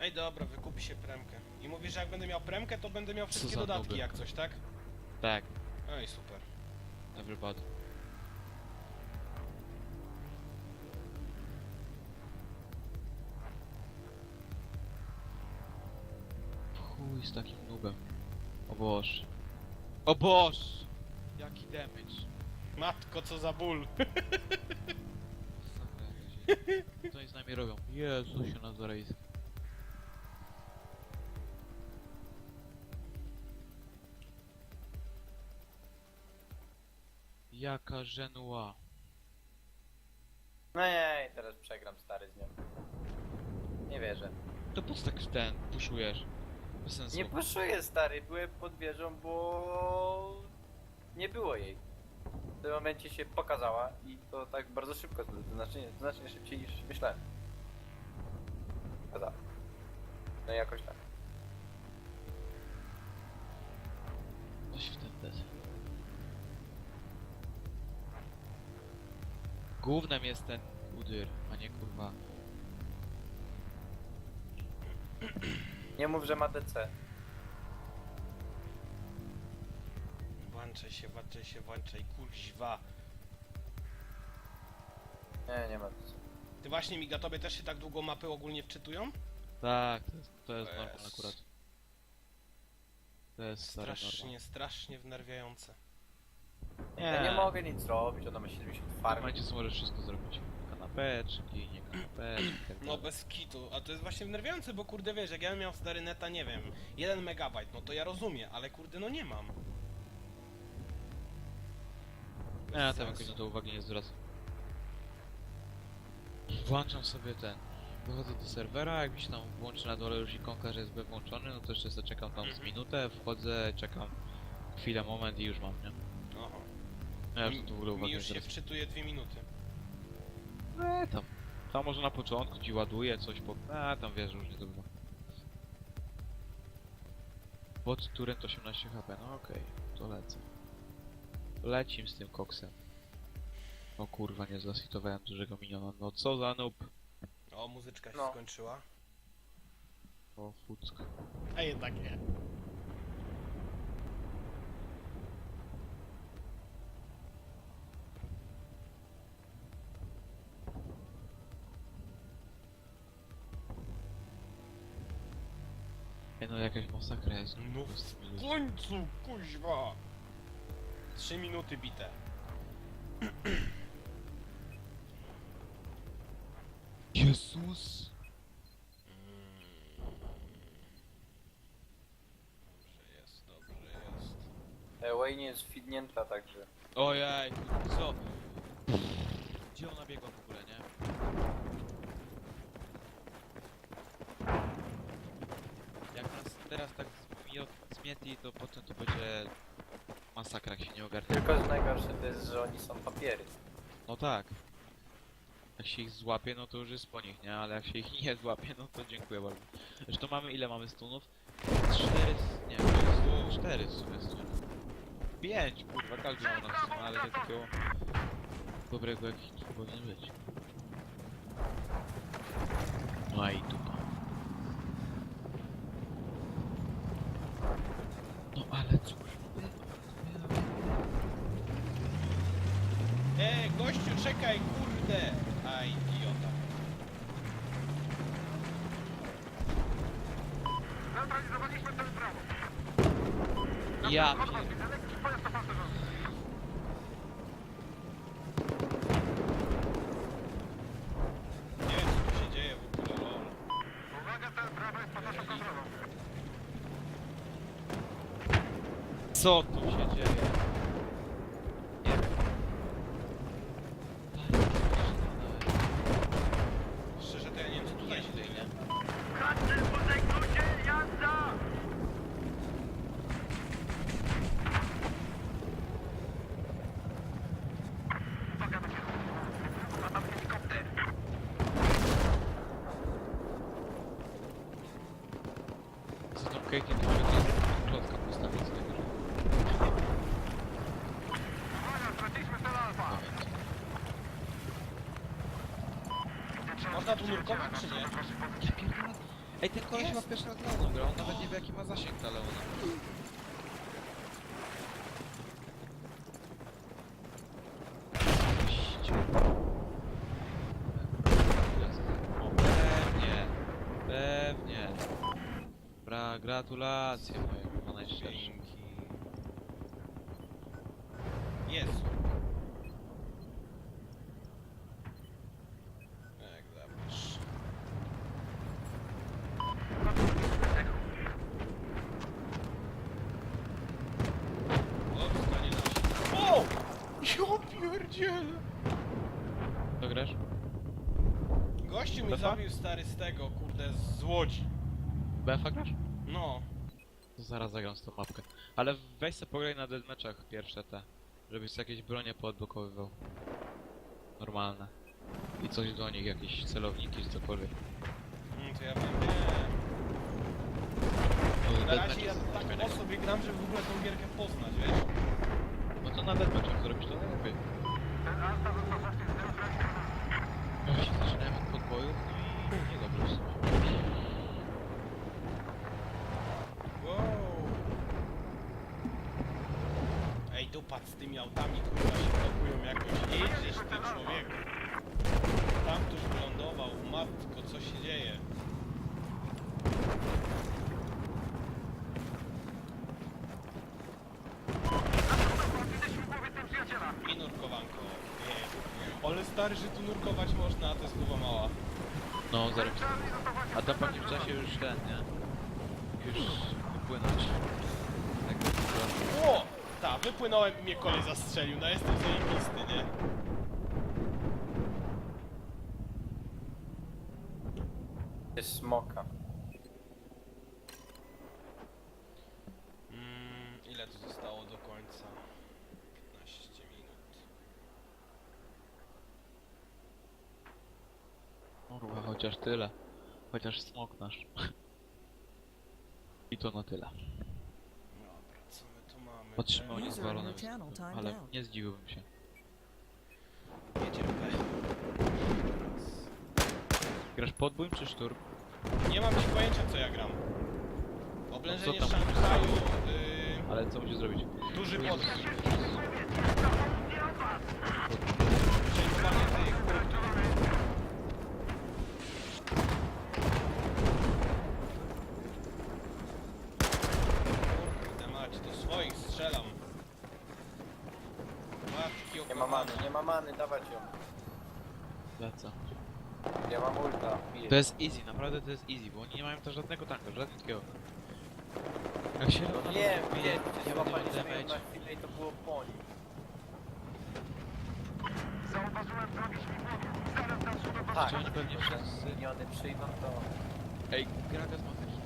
Ej, dobra, wykupi się premkę. I mówisz, że jak będę miał premkę, to będę miał wszystkie za dodatki nuby. jak coś, tak? Tak, Ej, super. everybody. Chuj z takim nubem. O boż. O boż! Jaki damage. Matko, co za ból. Co oni z nami robią? Jezusie Nazarejski. Jaka żenua. No nie, teraz przegram stary z nią. Nie wierzę. To po co tak ten puszujesz? Bez sensu. Nie puszuję stary, byłem pod wieżą, bo nie było jej. W tym momencie się pokazała i to tak bardzo szybko, to znacznie, znacznie szybciej niż myślałem. Pokazała. No i jakoś tak. Coś w ten des. Głównym jest ten udyr, a nie kurwa. Nie mów, że ma DC. Włączaj się, włączaj się, włączaj, kurźwa. Nie, nie ma DC. Ty właśnie, Miga, tobie też się tak długo mapy ogólnie wczytują? Tak, to jest, to jest normalne akurat. To jest stare norma. Strasznie, strasznie wnerwiające. Ja nie mogę nic zrobić, ona ma 70 W farm. momencie co możesz wszystko zrobić. Kanapeczki, nie kanapeczki, tak No dalej. bez kitu, a to jest właśnie wnerwiające, bo kurde wiesz, jak ja bym miał stary neta, nie wiem, 1 megabajt, no to ja rozumiem, ale kurde no nie mam. Bez Ja tam sensu. jakoś na to uwagi nie zwracam. Włączam sobie ten. Wychodzę do serwera, jak mi się tam włączy na dole już ikonka, że jest włączony, no to jeszcze sobie czekam tam z Mhm. minutę, wchodzę, czekam chwilę, moment i już mam, nie? Już Mi- to w ogóle Mi uwagi nie już się zwracam. wczytuje 2 minuty. E, tam. Tam może na początku ci ładuje coś po... A, tam wiesz, różnie to bywa. Pod turem 18 HP, no okej, to lecę. Lecim z tym koksem. O kurwa, nie zlasitowałem dużego miniona, no co za noob. O, muzyczka się No. skończyła. O fuck. A jednak nie. No jakaś masakra jest. No tymi w końcu, kuźwa! 3 minuty bite. Jezus! Dobrze jest, dobrze jest. E, Wayne jest fidnięta, także... Ojej, co? Gdzie ona biegła w ogóle, nie? Jak nas teraz tak zmietli, to potem to będzie masakra, jak się nie ogarnie. Tylko że najgorsze to jest, że oni są papiery. No tak. Jak się ich złapie, no to już jest po nich, nie? Ale jak się ich nie złapie, no to dziękuję bardzo. Zresztą mamy, ile mamy stunów? Cztery, nie, cztery- cztery w sumie stunów. Pięć, kurwa, każdy ma na sumie, ale nie takiego dobrego jak tu powinien być. No i dupa. No ale cóż, E, gościu, czekaj, kurde! A, idiota. ja pier... Nie wiem, co tu się dzieje w ogóle, lol. Co tu się dzieje? Nie wiem. Szczerze, to ja nie wiem, co tutaj się dzieje. Co tą Katie to mogę teraz klotka postawić z tego, że... Moment. Można tu nurkować, czy nie? Ej, ten koleś ma pierwszy raz Leoną gra, on nawet nie wie jaki ma zasięg ta Leona. Pewnie, pewnie. Bra, gratulacje moje chyba najszczersze. Dzięki. Jezu. Jak zawsze. O, stanie nasi. O! Ja pierdzielę! To grasz? Gościu mi zabił stary z tego, kurde, z Łodzi. BFA grasz? No. To zaraz zagram z tą mapkę. Ale weź sobie pograj na deathmatchach pierwsze te. Żebyś sobie jakieś bronie poodblokowywał. Normalne. I coś do nich, jakieś celowniki czy cokolwiek. Mm, to ja wiem, nie. No, Na razie ja tak po sobie gram, żeby w ogóle tą gierkę poznać, wiesz? No to na deathmatchach zrobisz to najlepiej. Ja się zaczynałem no z tymi autami, kurwa, się blokują jakoś. Jedziesz ty, człowieku. Tam ktoś wylądował. Matko, co się dzieje? I nurkowanko. Nie. Ale stary, że tu nurkować można, a to jest głowa mała. No, zaraz. A tam pewnie w czasie już ten, nie? Już wypłynąć. Tak O! Ta, wypłynąłem i mnie kolej zastrzelił, no jestem zajebisty, nie? Jest smoka. Mm, ile tu zostało do końca? 15 minut. Kurwa, chociaż tyle. Chociaż smok nasz. I to na tyle. Dobra, co my tu mamy? Otrzymał User niezwalone in your channel występy, timed ale out. nie zdziwiłbym się. Jedziemy. Grasz podbój czy szturm? Nie mam ci pojęcia co ja gram. Oblężenie No co tam? Szanghaju, yy, Ale co musisz zrobić? duży podbój. Przejmowanie tych punktów. Kurde mać, do swoich strzelam. Matki Nie ma many, many, dawać ją. Lecę. Ja mam ulta. To jest easy, naprawdę to jest easy, bo oni nie mają też żadnego tanka, żadnego. Jak się No wiem, wiem, przecież sobie ją na chwilę i to było po nim. Tak, Czy oni pewnie wszyscy... miniony przyjdą, to... Ej, Gragas ma taki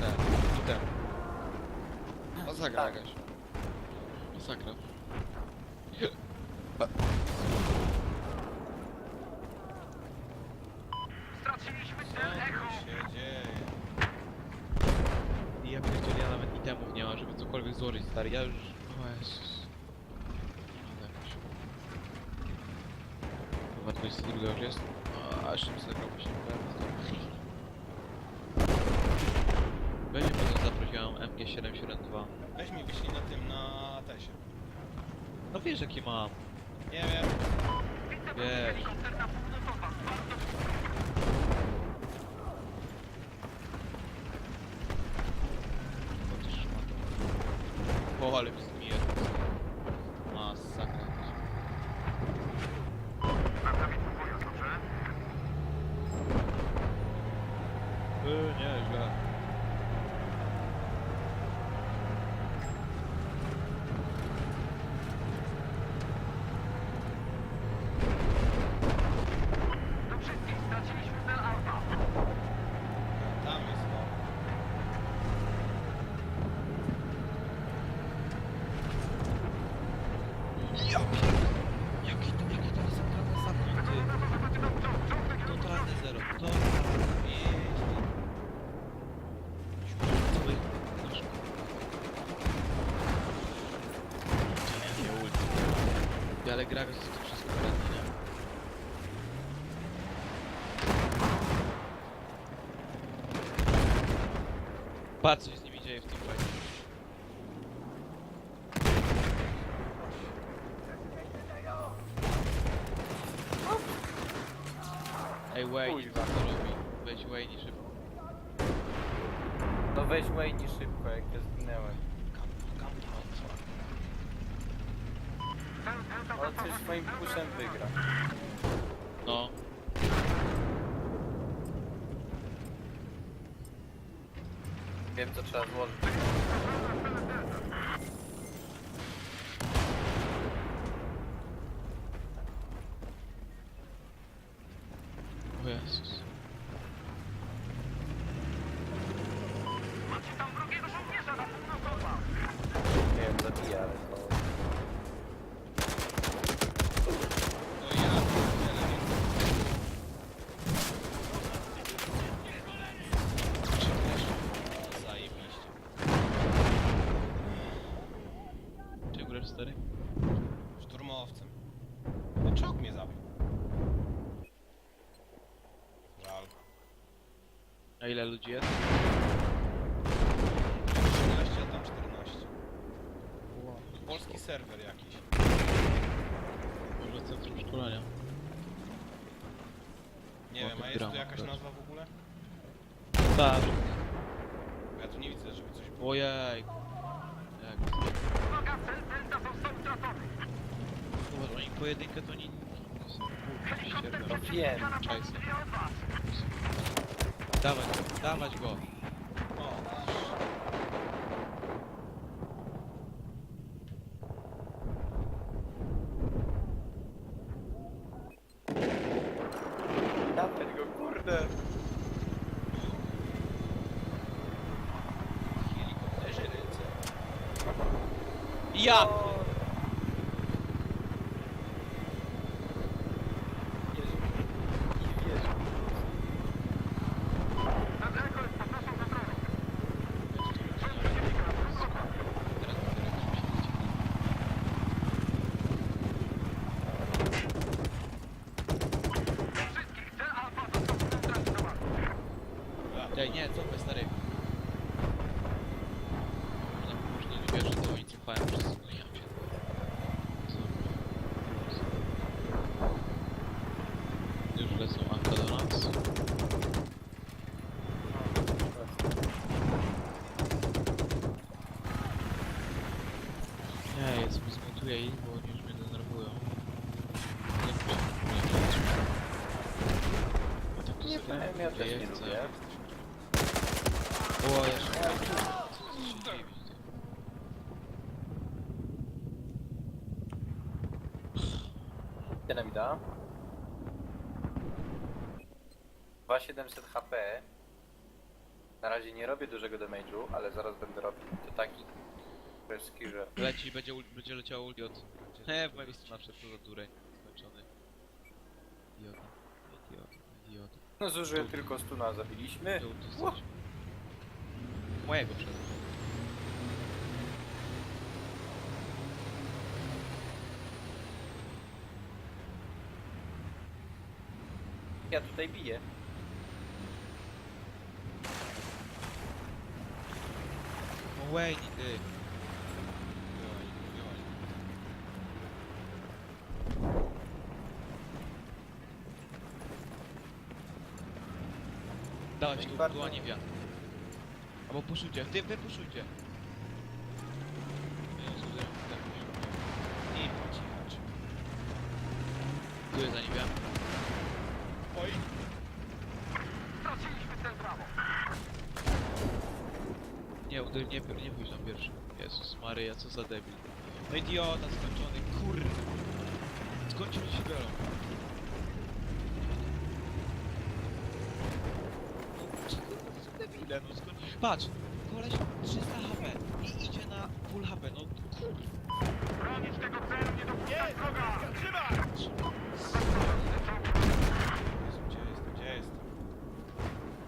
ten, ten. Masakra Tak. jakaś. Masakra. Co tu się dzieje? I ja pierdzielę, ja nawet itemów nie ma, żeby cokolwiek złożyć, stary, ja już... O Jezus. No jakoś. Chyba 22 już jest? A, aż się zagrał właśnie pewnie. Będzie potem zaprosiłem MG772. Weź mi wyślij na tym, na tesie. No wiesz jaki mam, Nie wiem. wiesz. grach jest to wszystko poradne, nie? Patrz, co się z nimi dzieje w tym fajnie. Ej, Wayne, Kurwa. co robi? Weź Wayne szybko. No weź Wayne szybko, jak ja zginęłem. Coś swoim puszem wygra. No. Wiem co trzeba złożyć. O Jezus. Nie wiem, zabija, ale to... To ja pierdzielę, nie- Zajebiście. Czy grasz stary? Szturmowcem. No czok mnie zabił. Żal. A ile ludzi jest? 13, a tam 14. Polski serwer jakiś. Może centrum szkolenia. Nie O, wiem, a jest tu drama jakaś nazwa w ogóle? Tak. Bo Ja tu nie widzę, żeby coś było. Ojej. Jak? Zobacz, oni pojedynkę to nie... to są kurwa, ścierwe. No wiem. Czajse. Dawać, dawać go. O, Dawać go, kurde! helikopterzy ręce. Ja! O! Wierzę. Nie wierzę. Ej, nie, cofaj stary. No, Można nie wierzy, to oni cofają przez... No ja cię... Co? Już lecą Anka do nas. Nie, jest, zmontuję ich, bo oni już mnie denerwują. Nie wiem, nie tak to Nie sobie wiem, ja też nie chcę. lubię. O, jeszcze. Da. 2700 HP. Na razie nie robię dużego damage'u, ale zaraz będę robił. To taki freski, że... Leci, będzie, ul- będzie leciał ult od... He, w mojej strony przed za dureń. Skończony. Idiota. Idiota. Idiota. No zużyłem tylko stuna, zabiliśmy. Mojego przed. Ja tutaj biję. No Wayne, ty. Była, była. Dałeś tu, Bardzo- tu Aniwia. Albo puszujcie, ty, wy puszujcie. Jezu, tak I po cichacz. Tu jest Aniwia. Oj, Nie, uder, nie, nie pójdź tam pierwszy. Jezus Maryja, co za debil. No idiota skończony. Skąd ci się biorą? No, co to no skąd... Patrz, koleś 300 HP i idzie na full HP, no kurde. Jezu, gdzie jestem, gdzie jestem?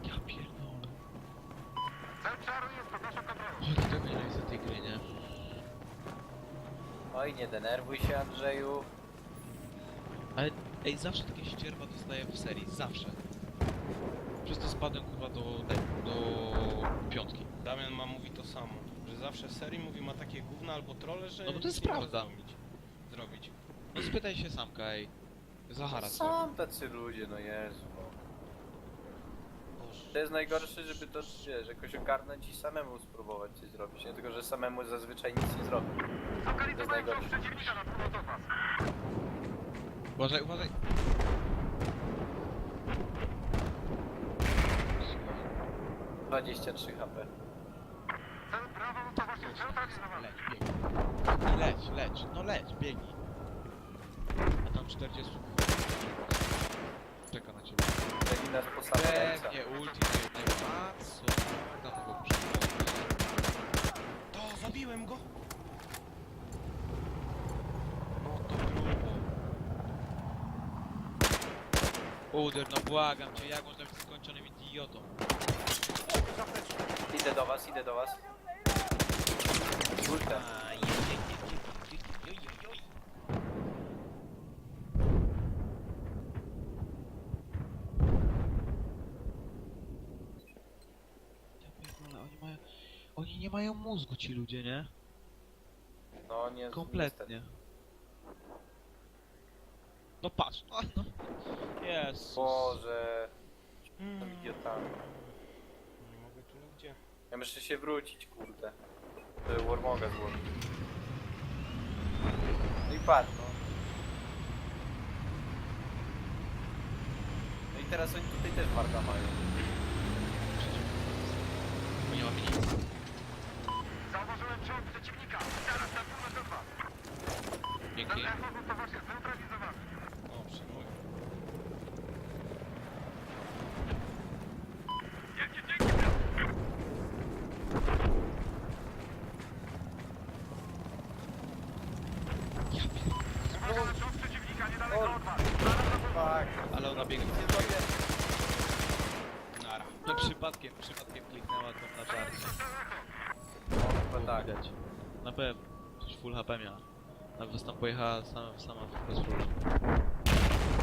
Ja pierdolę. Oj, tego nienawidzę tej gry, nie? Oj, nie denerwuj się Andrzeju. Ale, ej, zawsze takie ścierwa dostaję w serii, zawsze. Przez to spadłem kurwa do, do piątki. Damian ma mówi to samo, że zawsze w serii mówi ma takie gówna albo trolle, że No bo to jest nic nie może prawda. Zrobić. zrobić. No spytaj się Samka, ej. Zahara co? Są tacy ludzie, no Jezu. No. To jest najgorsze, żeby to, wiesz, jakoś ogarnąć i samemu spróbować coś zrobić, nie? Tylko, że samemu zazwyczaj nic nie zrobi. To jest najgorsze. Uważaj, uważaj. 23 HP. Leć, biegnij. Leć, leć, no leć, biegnij. A tam 40 czeka na ciebie. Legi nas po same ręce. Pewnie ulti do jednego. A co? Tam go. To, zabiłem go! No to grubo. Uder, no błagam cię, jak można być skończonym idiotą? Idę do was, idę do was. Pierdolę, oni mają... Oni nie mają mózgu ci ludzie, nie? No nie Kompletnie. No patrz, no, no. Jezus. Boże, Mm. są idiotami. Nie mogę tu nigdzie. Ja muszę się wrócić, kurde. Żeby Warmoga złożyć. No i patrz, no. No i teraz oni tutaj też warta mają. Bo nie ma nic. Zauważyłem czołg przeciwnika. Teraz na północ od was. Dzięki. Echo towarzysz zneutralizowany. O, przyjmuję. Wielkie dzięki, brat. Ja pierdolę. Zauważyłem czołg przeciwnika niedaleko O. od was. Zaraz na północ. Fuck. Ale ona biegnie. Nie zrobię. Nara. No przypadkiem, przypadkiem kliknęła tam na czarno. No chyba tak. Widać. Na pewno. Coś full HP miała. Nawet tam pojechała sama, sama bez full.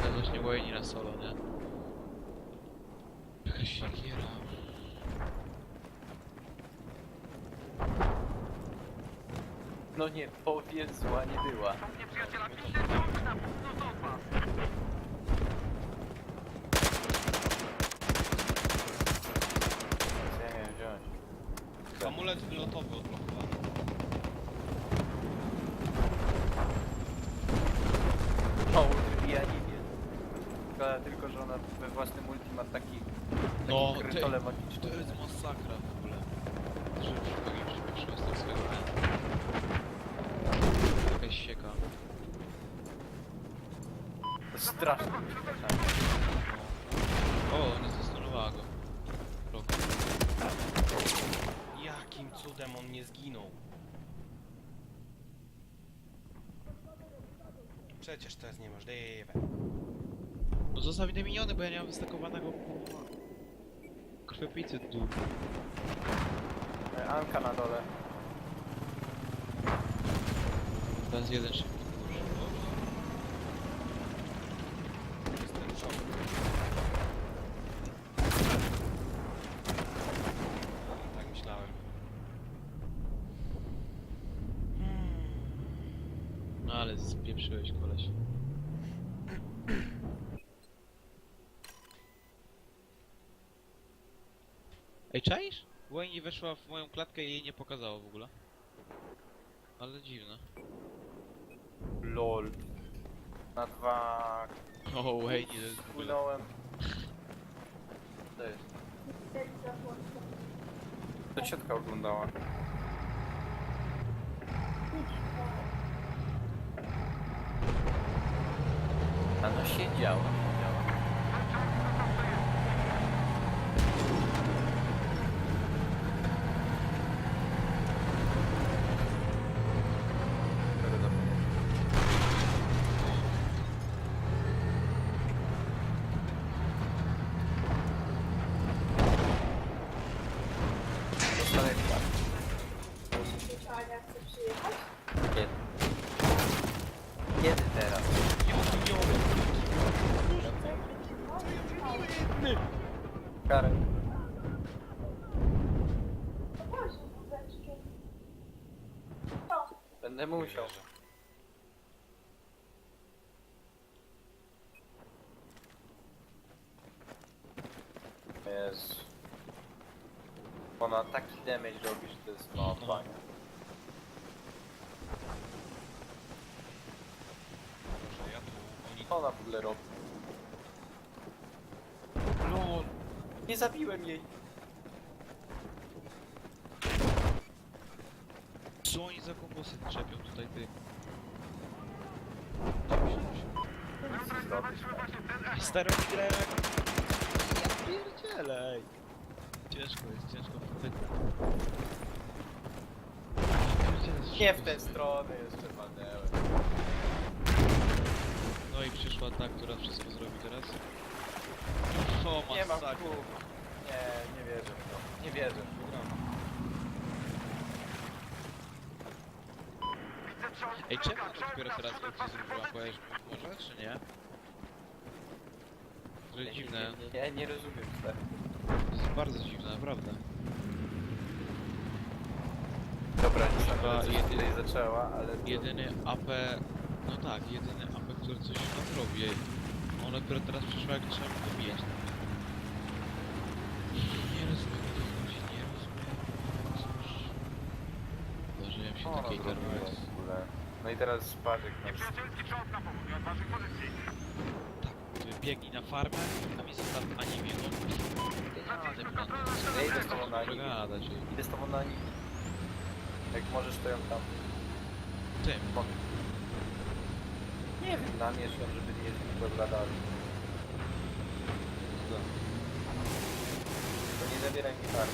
To jest właśnie Wayne na solo, nie? Jakaś siekiera. No nie powiem, zła nie była. Nieprzyjaciela widzę czołg na północ od was. Co ja miałem wziąć? Amulet wylotowy odblokowany. No, ja nie wiem. Szkoda tylko, że ona we własnym ulti ma taki, taki No, ty, krytole magiczny. to jest masakra w ogóle. Że przypomnieliśmy z tego swego Jakaś sieka. To straszne. O, nie zastanowała go. Rok. Jakim cudem on nie zginął? Przecież to jest niemożliwe. Zostaw miniony, bo ja nie mam wystakowanego krwiopijcy dół. E, Anka na dole. Teraz jeden szybki. Tak myślałem. Hmm. No ale spieprzyłeś koleś. Ej, czaisz? Wayne weszła w moją klatkę i jej nie pokazało w ogóle. Ale dziwne. LOL. Na dwa... O, Wayne to jest w ogóle... Spłynąłem. To jest. To ciotka oglądała. A no siedziała, siedziała. Dobra, dobra. Dostanę chyba. Ania chce przyjechać? Kiedy? Kiedy teraz? Karę. To Boże, kubeczki. O, Musiał. Jezu. Ona taki damage robi, że to jest no No. fajnie. Boże, ja tu... Oni... Co ona w ogóle robi? LOL. Nie zabiłem jej. Co oni za kombosy trzepią tutaj, ty? Grają jak... Ja pierdzielę, ej. Ciężko jest, ciężko wchwytać. Nie w tę stronę jeszcze walnęłem. No i przyszła ta, która wszystko zrobi teraz. O, Nie mam masakra. kół. Nie, nie wierzę w to. Nie wierzę. Widzę czołg Ej, czemu to dopiero teraz waszej zrobiła? mi może, czy nie? To dziwne, Ja nie rozumiem stary. to jest bardzo dziwne, naprawdę. Dobra, nie Chyba wiem, co się jedyny- tutaj zaczęła, ale... to- Jedyny AP... No tak, jedyny AP, który coś tam robi. ej. Ona dopiero teraz przyszła, jak trzeba go dobijać. Nie rozumiem, chodzi, nie rozumiem. Cóż... Zdarzyłem się O, takiej rozrobiłem karmy. Ogóle. No i teraz spadek na Nieprzyjacielski czołg na południe od waszej pozycji. Tak, biegnij na farmę, a mi zostaw anime, no. Straciliśmy kontrolę nad Ja idę z tobą na nim. Przegadać, ej. Idę z tobą na nim. Jak możesz, to ją tam... Tym. pod- Nie wiem, namierz ją, żeby nie podladali. To nie zabieraj mi farmy.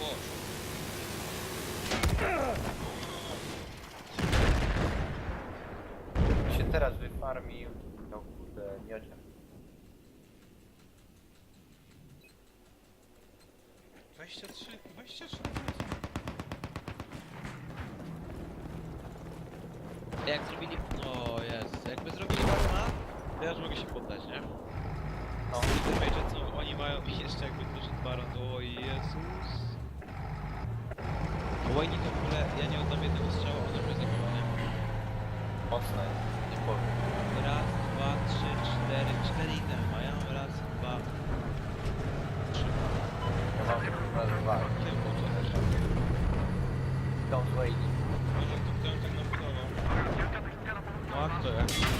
Ło, się teraz wyfarmił. No kurde, miodzia. 23, 23. Jak zrobili... O jest, jakby zrobili barona, to ja już mogę się poddać, nie? No. W tym mecie, co oni mają i jeszcze jakby doszedł baron, to o Jezus. Wayne to w ogóle, ja nie oddam jednego strzału, ona mnie zabiła, nie? Mocne, powiem. Raz, dwa, trzy, cztery, cztery itemy mają, raz, dwa, trzy. Ja mam raz dwa. Kiełko, co też. Don't wait. Może to kto ją tak nabudował? No a kto jak?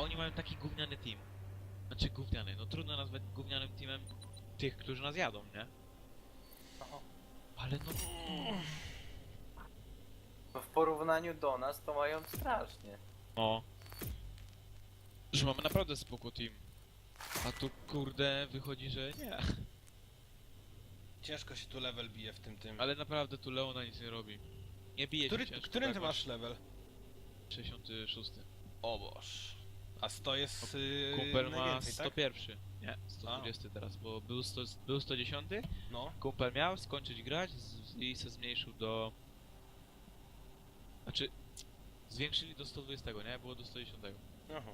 A oni mają taki gówniany team. Znaczy gówniany, no trudno nazwać gównianym teamem tych, którzy nas jadą, nie? Ale no... No w porównaniu do nas to mają strasznie. O. Że mamy naprawdę spoko team. A tu kurde wychodzi, że nie. Ciężko się tu level bije w tym tym. Ale naprawdę tu Leona nic nie robi. Nie bije Który, się ciężko. którym tak ty masz level? 66. O boż. A 100 jest yy, Kumpel ma najwięcej, tak? 101. Nie, 120 teraz, bo był, 100, był 110. No. Kumpel miał skończyć grać z, i se zmniejszył do... Znaczy, zwiększyli do 120, nie? Było do 110. Aha.